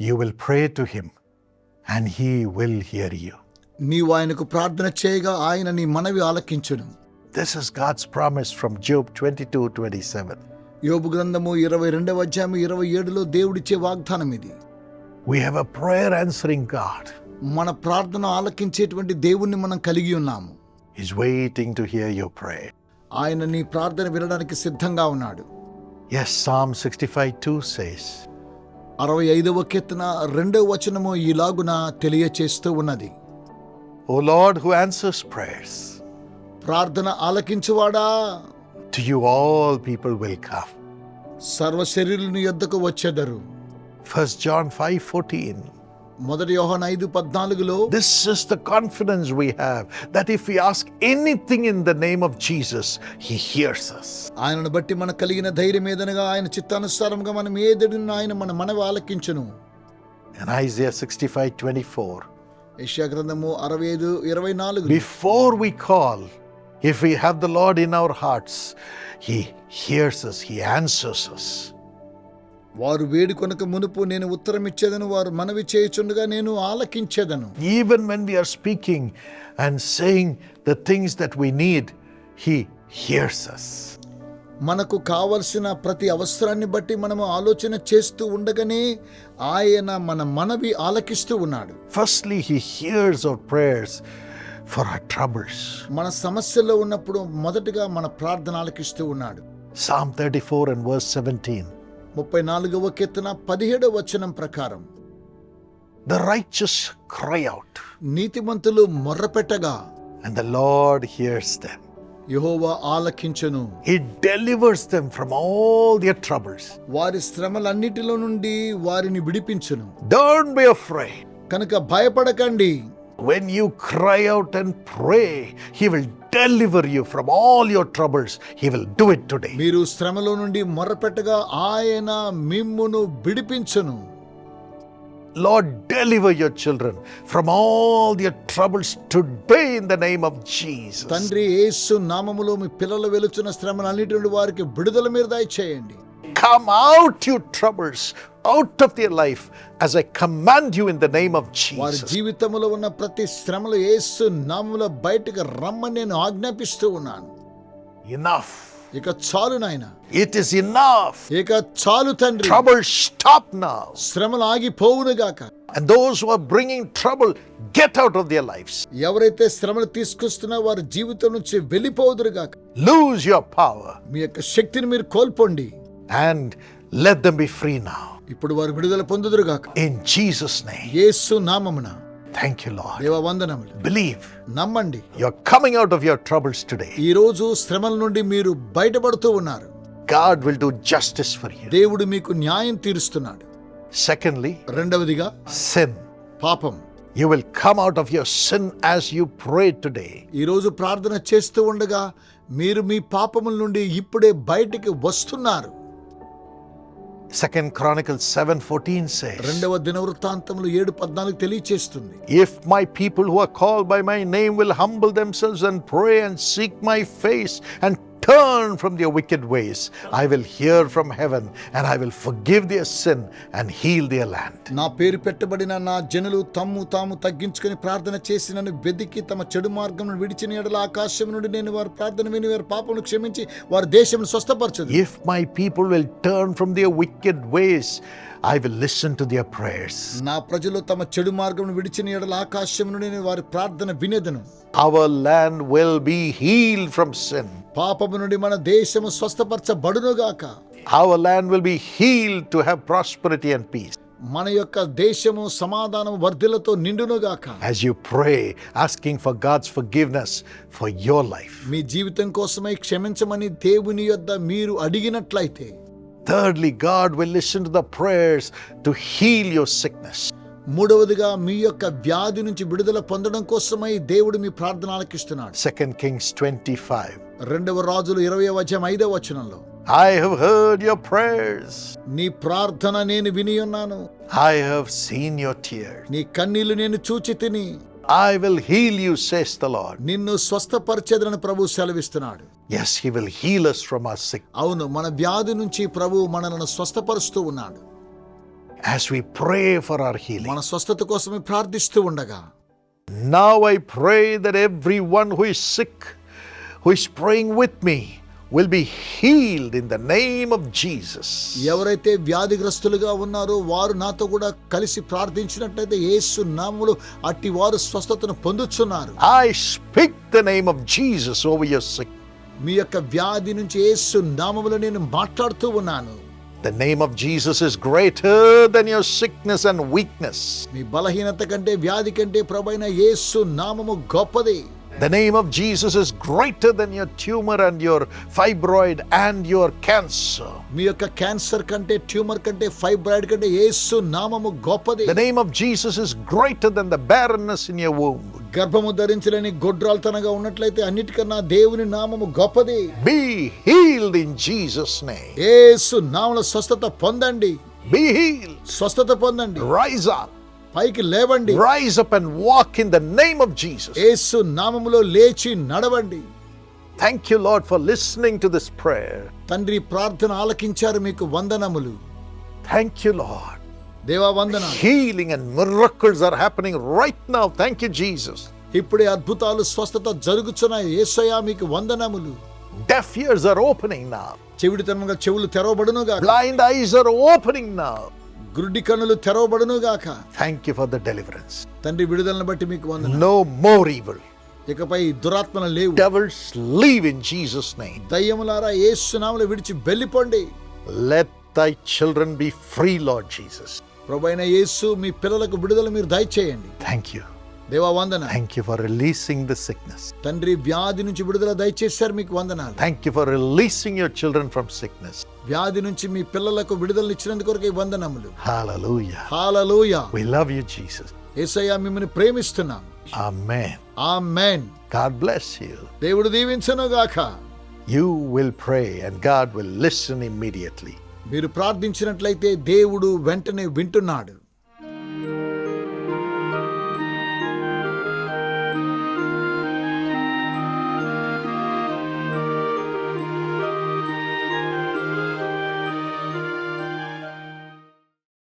you will pray to him and he will hear you. నీవు ఆయనకు ప్రార్థన చేయగా ఆయన నీ మనవి ఆలకించును This is God's promise from Job 22 27. యోబు గ్రంథము ఇరవై రెండవ అధ్యాయం ఇరవై ఏడులో దేవుడిచ్చే వాగ్దానం ఇది We have a prayer answering God. మన ప్రార్థన ఆలకించేటువంటి దేవుణ్ణి మనం కలిగి ఉన్నాము He's waiting to hear your prayer. ఆయన నీ ప్రార్థన వినడానికి సిద్ధంగా ఉన్నాడు Yes, Psalm 65 2 says, అరవై ఐదవ కీర్తన రెండవ వచనము ఇలాగున తెలియచేస్తూ ఉన్నది O Lord who answers prayers, ప్రార్థన ఆలకించువాడా to you all people will come. సర్వశరీరుని యొద్దకు వచ్చెదరు 1 John 5 14. మొదటి యోహన్ ఐదు పద్నాలుగులో This is the confidence we have that if we ask anything in the name of Jesus, He hears us. ఆయనను బట్టి మనకు కలిగిన ధైర్యం ఏదనగా ఆయన చిత్తానుసారంగా మనం ఏదడిన ఆయన మన మనవి ఆలకించును And Isaiah 65 24. యెషయా గ్రంథము అరవై ఐదు ఇరవై నాలుగు Before we call, if we have the Lord in our hearts, He hears us, He answers us. వారు వేడుకొనక మునుపు నేను ఉత్తరం ఇచ్చేదను వారు మనవి చేయుచుండగా నేను ఆలకించేదను Even when we are speaking and saying the things that we need, He hears us. మనకు కావలసిన ప్రతి అవసరాన్ని బట్టి మనము ఆలోచన చేస్తూ ఉండగానే ఆయన మన మనవి ఆలకిస్తూ ఉన్నాడు Firstly, He hears our prayers for our troubles. మన సమస్యల్లో ఉన్నప్పుడు మొదటగా మన ప్రార్థన ఆలకిస్తూ ఉన్నాడు Psalm 34 and verse 17. ముప్పై నాలుగవ కీర్తన పదిహేడవ వచనం ప్రకారం. ద రైచస్ క్రై అవుట్ నీతిమంతులు మొర్రపెట్టగా. And the Lord hears them Jehovah ఆలకించును. He delivers them from all their troubles వారి శ్రమలన్నిటిలో నుండి వారిని విడిపించును. డోంట్ బి అఫ్రైడ్ కనుక భయపడకండి. When you cry out and pray, He will deliver you from all your troubles. He will do it today. మీరు శ్రమలో నుండి మొర్రపెట్టగా ఆయన మిమ్మును విడిపించును Lord, deliver your children from all their troubles today in the name of Jesus. తండ్రి యేసు నామములో మీ పిల్లలు వెలుచున్న శ్రమలన్నిటి నుండి వారికి విడుదల మీరు దయచేయండి Come out, you troubles, out of their life as I command you in the name of వారి. జీవితంలో ఉన్న ప్రతి శ్రమలు యేసు నామములో బయటకు రమ్మని నేను ఆజ్ఞాపిస్తూ ఉన్నాను Enough. ఇక చాలు నాయన It is enough. ఇక చాలు తండ్రి Trouble stop now. శ్రమలు ఆగిపోవునుగాక And those who are bringing trouble, get out of their lives. ఎవరైతే శ్రమలు తీసుకొస్తున్నా వారి జీవితం నుంచి వెళ్ళిపోదురుగాక Lose your power మీ యొక్క శక్తిని మీరు కోల్పోండి and let them be free now. ఇప్పుడు వారు విడుదల పొందుదురుగాక In Jesus' name. యేసు నామమున Thank you, Lord. దేవ వందనములు Believe నమ్మండి you're coming out of your troubles today. ఈ రోజు శ్రమల నుండి మీరు బయటపడుతూ ఉన్నారు God will do justice for you. దేవుడు మీకు న్యాయం తీరుస్తున్నాడు Secondly, రెండవదిగా sin. పాపం You will come out of your sin as you pray today. ఈ రోజు ప్రార్థన చేస్తూ ఉండగా మీరు మీ పాపముల నుండి ఇప్పుడే బయటికి వస్తున్నారు Second Chronicles 7:14 says, రెండవ దినవృత్తాంతములు ఏడు పద్నాలుగు తెలియచేస్తుంది If my people who are called by my name will humble themselves and pray and seek my face and turn from their wicked ways, I will hear from heaven and I will forgive their sin and heal their land. నా పేరు పెట్టబడిన నా జనులు తమ్ము తాము తగ్గించుకొని ప్రార్థన చేసి నన్ను వెదికి తమ చెడు మార్గం విడిచిన ఎడల ఆకాశం నుండి నేను వారి ప్రార్థన విని వారి పాపను క్షమించి వారి దేశం స్వస్థపరచదు If my people will turn from their wicked ways, I will listen to their prayers. నా ప్రజలు తమ చెడు మార్గం విడిచిన ఎడల ఆకాశం నుండి నేను వారి ప్రార్థన వినేదను Our land will be healed from sin. పాపము నుండి మన దేశము స్వస్థపరచబడునుగాక Our land will be healed to have prosperity and peace. మన యొక్క దేశము సమాధానం వర్ధిలతో నిండునుగాక As you pray, asking for God's forgiveness for your life. మీ జీవితం కోసమై క్షమించమని దేవుని యొద్ద మీరు అడిగినట్లయితే thirdly God will listen to the prayers to heal your sickness మూడవదిగా మీ యొక్క వ్యాధి నుంచి విడుదల పొందడం కోసమై దేవుడు మీ ప్రార్థనలకు ఇస్తున్నాడు సెకండ్ కింగ్స్ ట్వంటీ ఫైవ్ రెండవ రాజులు ఇరవై వచ్చం ఐదవ వచ్చనంలో I have heard your prayers నీ ప్రార్థన నేను విని ఉన్నాను. I have seen your tears నీ కన్నీళ్ళు నేను చూచి తిని. I will heal you says the Lord నిన్ను స్వస్థపరిచేదని ప్రభు సెలవిస్తున్నాడు. Yes, He will heal us from our sick. అవును మన వ్యాధి నుంచి ప్రభు మనలను స్వస్థపరుస్తూ ఉన్నాడు as we pray for our healing. మన స్వస్థత కోసమే ప్రార్థిస్తూ ఉండగా Now I pray that everyone who is sick, who is praying with me, will be healed in the name of Jesus. ఎవరైతే వ్యాధిగ్రస్తులుగా ఉన్నారో వారు నాతో కూడా కలిసి ప్రార్థించినట్లయితే యేసు నామములు అట్టి వారు స్వస్థతను పొందుచున్నారు I speak the name of Jesus over your sick. మీ యొక్క వ్యాధి నుంచి యేసు నామములో నేను మాట్లాడుతూ ఉన్నాను The name of Jesus is greater than your sickness and weakness. మీ బలహీనత కంటే వ్యాధి కంటే ప్రభైన యేసు నామము గొప్పది The name of Jesus is greater than your tumor and your fibroid and your cancer. మీ యొక్క క్యాన్సర్ కంటే ట్యూమర్ కంటే ఫైబ్రాయిడ్ కంటే యేసు నామము గొప్పది The name of Jesus is greater than the barrenness in your womb. గర్భము ధరించలేని గొడ్రాల్తనగా ఉన్నట్లయితే అన్నిటికన్నా దేవుని నామము గొప్పది Be healed in Jesus' name. యేసు నామముల స్వస్థత పొందండి Be healed. స్వస్థత పొందండి Rise up. పైకి లేవండి Rise up and walk in the name of Jesus. యేసు నామములో లేచి నడవండి Thank you, Lord, for listening to this prayer. తండ్రి ప్రార్థన ఆలకించారు మీకు వందనములు Thank you, Lord. దేవా వందన Healing and miracles are happening right now. Thank you, Jesus. ఇప్పుడే అద్భుతాలు స్వస్థత జరుగుచున్నాయి యేసయ్యా మీకు వందనములు Deaf ears are opening now. చెవిడితనంగా చెవులు తెరవబడును గాక Blind eyes are opening గ్రుడ్డి కన్నులు తెరవబడును గాక. Thank you for the deliverance తండ్రి విడుదలను బట్టి మీకు వంద నో మోర్ ఈవిల్ ఇకపై దురాత్మన లేవు. Devils leave in Jesus name దయ్యములారా యేసు నామములో విడిచి వెళ్ళిపోండి let thy children be free Lord Jesus ప్రభువైన యేసు మీ పిల్లలకు విడుదల మీరు దయచేయండి. థ్యాంక్ యూ దేవా వందన Thank you for releasing the sickness. తండ్రి వ్యాధి నుంచి విడుదల దయచేశారు మీకు వందనాలు Thank you for releasing your children from sickness. వ్యాధి నుంచి మీ పిల్లలకు విడుదల ఇచ్చినందుకు వందనములు Hallelujah. హాలలోయ We love you, Jesus. యేసయ్య మిమ్మల్ని ప్రేమిస్తున్నాం Amen. Amen God bless you. దేవుడు దీవించను గాక You will pray and God will listen immediately. మీరు ప్రార్థించినట్లయితే దేవుడు వెంటనే వింటున్నాడు